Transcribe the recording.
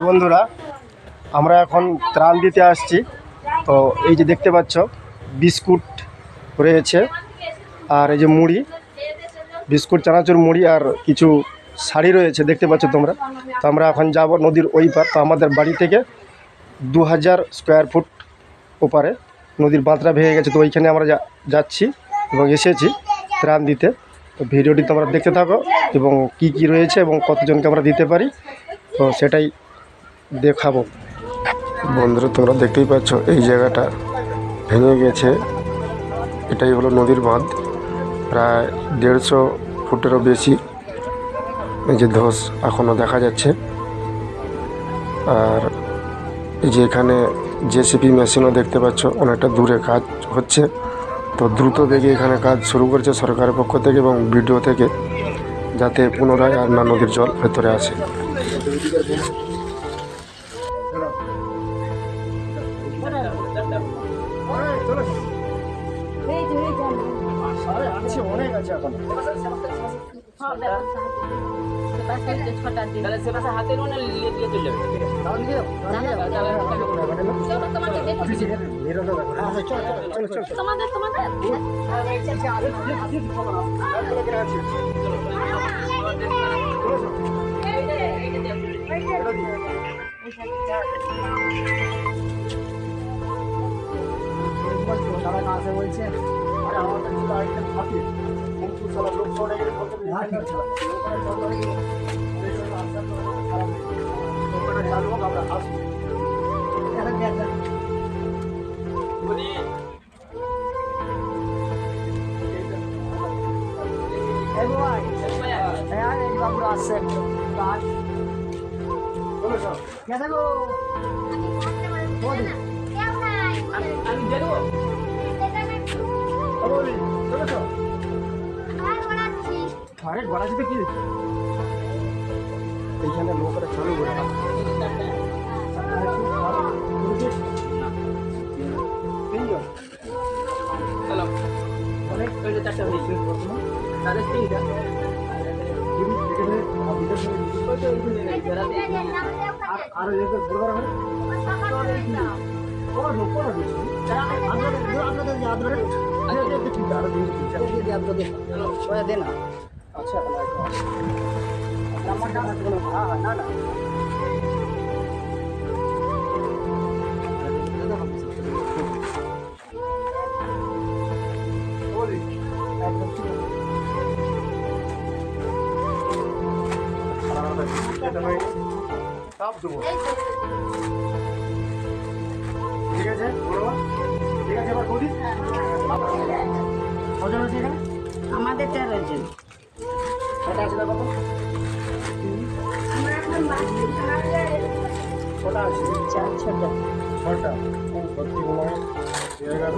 বন্ধুরা, আমরা এখন ত্রাণ দিতে আসছি। তো এই যে দেখতে পাচ্ছ, বিস্কুট রয়েছে আর এই যে মুড়ি, বিস্কুট, চানাচুর মুড়ি আর কিছু শাড়ি রয়েছে, দেখতে পাচ্ছ তোমরা। তো আমরা এখন যাব নদীর ওই পার, তো আমাদের বাড়ি থেকে দু হাজার স্কোয়ার ফুট ওপারে নদীর বাঁধটা ভেঙে গেছে। তো ওইখানে আমরা যাচ্ছি এবং এসেছি ত্রাণ দিতে। তো ভিডিওটি তোমরা দেখতে থাকো এবং কি কি রয়েছে এবং কতজনকে আমরা দিতে পারি। তো সেটাই দেখাবো। বন্ধুরা, তোমরা দেখতেই পাচ্ছ, এই জায়গাটা ভেঙে গেছে। এটাই হলো নদীর বাঁধ। প্রায় দেড়শো ফুটেরও বেশি। এই যে ধস এখনও দেখা যাচ্ছে। আর এই যে এখানে জেসিপি মেশিনও দেখতে পাচ্ছ, অনেকটা দূরে কাজ হচ্ছে। তো দ্রুত বেগে এখানে কাজ শুরু করেছে সরকারের পক্ষ থেকে এবং বিডিও থেকে, যাতে পুনরায় আর না নদীর জল ভেতরে আসে। আছে অনেক আছে এখন তাহলে সে চলে আমি দিয়ে দেবো আরে গড়াচিতে কি এইখানে লোকরা চালু করে চলো অনেক ওই যে চারটা হয়েছে তাদের তিনটা ওই তো ওইখানে বেড়াতে আর এদের বুড়ারা হয় কোনো কোনো কিছু আপনাদের আপনাদের যে আদরে ঠিক আছে আচ্ছা নাম্বারটা হ্যাঁ হ্যাঁ না না সব দেবো ঠিক আছে ঠিক আছে এবার কজন আছে এখানে আমাদের তেরো জন। কটা আছে তো। কটা আছে। চার ছোট। ছটা? ভর্তি হয়ে গেল।